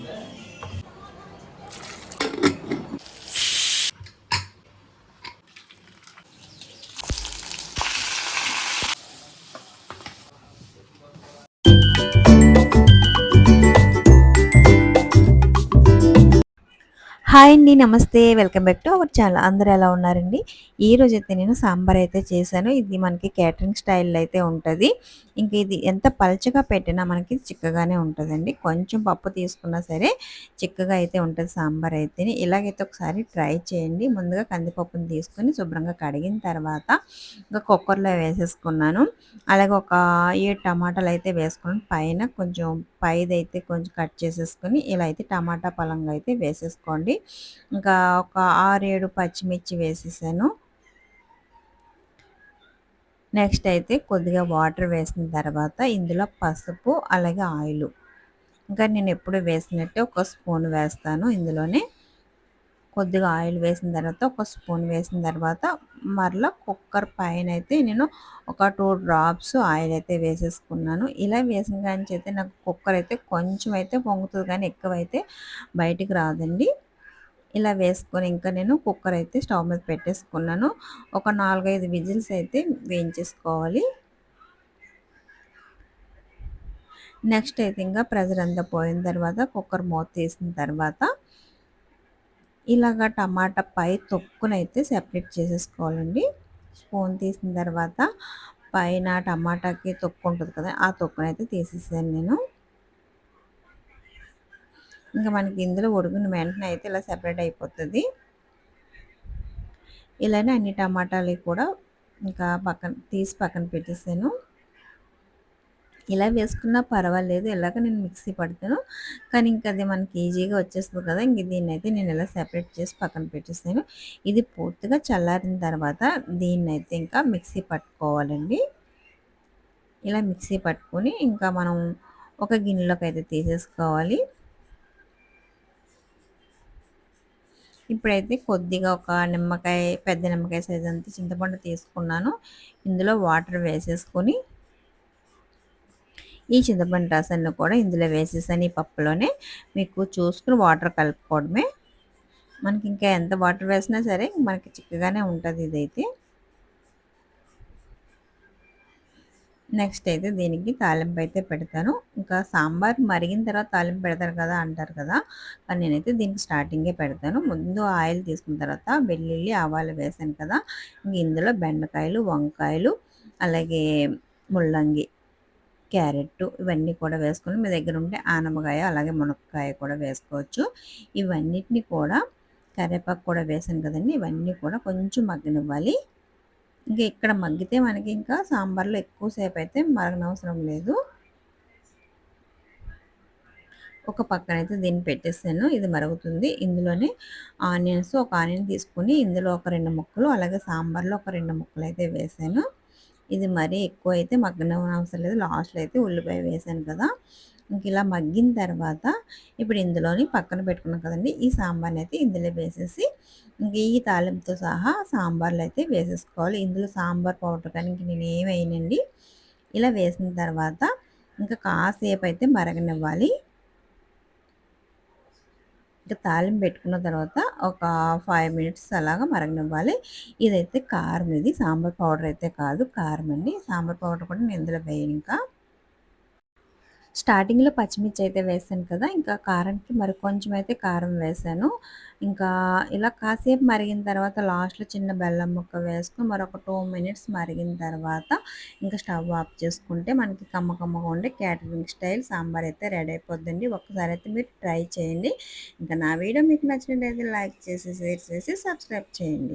Yeah. Hi అండి నమస్తే. Welcome back to our channel. అందరూ ఎలా ఉన్నారండి? ఈ రోజు అయితే నేను సాంబార్ అయితే చేశాను. ఇది మనకి క్యాటరింగ్ స్టైల్లో అయితే ఉంటుంది. ఇంకా ఇది ఎంత పల్చగా పెట్టినా మనకి చిక్కగానే ఉంటుందండి. కొంచెం పప్పు తీసుకున్నా సరే చిక్కగా అయితే ఉంటుంది సాంబార్ అయితే ఇలాగైతే ఒకసారి ట్రై చేయండి. ముందుగా కందిపప్పుని తీసుకొని శుభ్రంగా కడిగిన తర్వాత ఇంకా కుక్కర్లో వేసేసుకున్నాను. అలాగే ఒక ఏడు టమాటాలు అయితే వేసుకున్నాను. పైన కొంచెం పైదైతే కొంచెం కట్ చేసేసుకొని ఇలా అయితే టమాటా పలంగా అయితే వేసేసుకోండి. ఇంకా ఒక ఆరేడు పచ్చిమిర్చి వేసేసాను. నెక్స్ట్ అయితే కొద్దిగా వాటర్ వేసిన తర్వాత ఇందులో పసుపు అలాగే ఆయిల్. ఇంకా నేను ఎప్పుడు వేసినట్టే ఒక స్పూన్ వేస్తాను ఇందులోనే. కొద్దిగా ఆయిల్ వేసిన తర్వాత ఒక స్పూన్ వేసిన తర్వాత మరలా కుక్కర్ పైన అయితే నేను ఒక టూ డ్రాప్స్ ఆయిల్ అయితే వేసేసుకున్నాను. ఇలా వేసిన కానీ అయితే నాకు కుక్కర్ అయితే కొంచెం అయితే పొంగుతుంది కానీ ఎక్కువ అయితే బయటికి రాదండి. ఇలా వేసుకొని ఇంకా నేను కుక్కర్ అయితే స్టవ్ మీద పెట్టేసుకున్నాను. ఒక నాలుగైదు విజిల్స్ అయితే వేయించేసుకోవాలి. నెక్స్ట్ అయితే ఇంకా ప్రెజర్ అంతా పోయిన తర్వాత కుక్కర్ మూత తీసిన తర్వాత ఇలాగ టమాటా పై తొక్కునైతే సెపరేట్ చేసేసుకోవాలండి. స్పూన్ తీసిన తర్వాత పైన టమాటాకి తొక్కు ఉంటుంది కదా ఆ తొక్కునైతే తీసేసాను నేను. ఇంకా మనకి ఇందులో ఉడికిన వెంటనే అయితే ఇలా సెపరేట్ అయిపోతుంది. ఇలానే అన్ని టమాటాలు కూడా ఇంకా పక్కన తీసి పక్కన పెట్టేసాను. ఇలా వేసుకున్నా పర్వాలేదు ఇలాగ నేను మిక్సీ పడతాను. కానీ ఇంకా అది మనకి ఈజీగా వచ్చేస్తుంది కదా ఇంక దీన్ని అయితే నేను ఇలా సెపరేట్ చేసి పక్కన పెట్టేస్తాను ఇది పూర్తిగా చల్లారిన తర్వాత దీన్ని అయితే ఇంకా మిక్సీ పట్టుకోవాలండి. ఇలా మిక్సీ పట్టుకొని ఇంకా మనం ఒక గిన్నెలోకి అయితే తీసేసుకోవాలి. ఇప్పుడైతే కొద్దిగా ఒక నిమ్మకాయ పెద్ద నిమ్మకాయ సైజ్ అంతా చింతపండు తీసుకున్నాను. ఇందులో వాటర్ వేసేసుకొని ఈ చింతపండు రసాన్ని కూడా ఇందులో వేసేసాను ఈ పప్పులోనే. మీకు చూసుకుని వాటర్ కలుపుకోవడమే. మనకి ఇంకా ఎంత వాటర్ వేసినా సరే మనకి చిక్కగానే ఉంటుంది ఇదైతే. నెక్స్ట్ అయితే దీనికి తాలింపు అయితే పెడతాను. ఇంకా సాంబార్ మరిగిన తర్వాత తాలింపు పెడతారు కదా అంటారు కదా కానీ నేనైతే దీనికి స్టార్టింగే పెడతాను. ముందు ఆయిల్ తీసుకున్న తర్వాత వెల్లుల్లి ఆవాలు వేసాను కదా ఇందులో బెండకాయలు వంకాయలు అలాగే ముల్లంగి క్యారెట్ ఇవన్నీ కూడా వేసుకొని మీ దగ్గర ఉంటే ఆనమకాయ అలాగే మునక్కాయ కూడా వేసుకోవచ్చు. ఇవన్నిటిని కూడా కరివేపాకు కూడా వేసాను కదండి ఇవన్నీ కూడా కొంచెం మగ్గనివ్వాలి. ఇంకా ఇక్కడ మగ్గితే మనకి ఇంకా సాంబార్లో ఎక్కువసేపు అయితే మరగనవసరం లేదు. ఒక పక్కన అయితే దీన్ని పెట్టేస్తాను ఇది మరుగుతుంది. ఇందులోనే ఆనియన్స్ ఒక ఆనియన్ తీసుకుని ఇందులో ఒక రెండు ముక్కలు అలాగే సాంబార్లో ఒక రెండు ముక్కలు అయితే వేసాను. ఇది మరీ ఎక్కువ అయితే మగ్గనవసరం లేదు. లాస్ట్లో అయితే ఉల్లిపాయ వేసాను కదా. ఇంక ఇలా మగ్గిన తర్వాత ఇప్పుడు ఇందులోని పక్కన పెట్టుకున్నాం కదండి ఈ సాంబార్ని అయితే ఇందులో వేసేసి ఇంక ఈ తాలింపుతో సహా సాంబార్లు అయితే వేసేసుకోవాలి. ఇందులో సాంబార్ పౌడర్ కానీ ఇంక నేను ఏమైనండి ఇలా వేసిన తర్వాత ఇంకా కాసేపు అయితే మరగనివ్వాలి. ఇంకా తాలింపు పెట్టుకున్న తర్వాత ఒక ఫైవ్ మినిట్స్ అలాగా మరగనివ్వాలి. ఇదైతే కారం ఇది సాంబార్ పౌడర్ అయితే కాదు కారం అండి. సాంబార్ పౌడర్ కూడా నేను ఇందులో వేయను ఇంకా. స్టార్టింగ్లో పచ్చిమిర్చి అయితే వేసాను కదా! ఇంకా కారానికి మరి కొంచెం అయితే కారం వేసాను. ఇంకా ఇలా కాసేపు మరిగిన తర్వాత లాస్ట్లో చిన్న బెల్లం ముక్క వేసుకుని మరొక టూ మినిట్స్ మరిగిన తర్వాత ఇంకా స్టవ్ ఆఫ్ చేసుకుంటే మనకి కమ్మ కమ్మగా ఉండే క్యాటరింగ్ స్టైల్ సాంబార్ అయితే రెడీ అయిపోద్దండి. ఒక్కసారి అయితే మీరు ట్రై చేయండి. ఇంకా నా వీడియో మీకు నచ్చినట్టయితే లైక్ చేసి షేర్ చేసి సబ్స్క్రైబ్ చేయండి.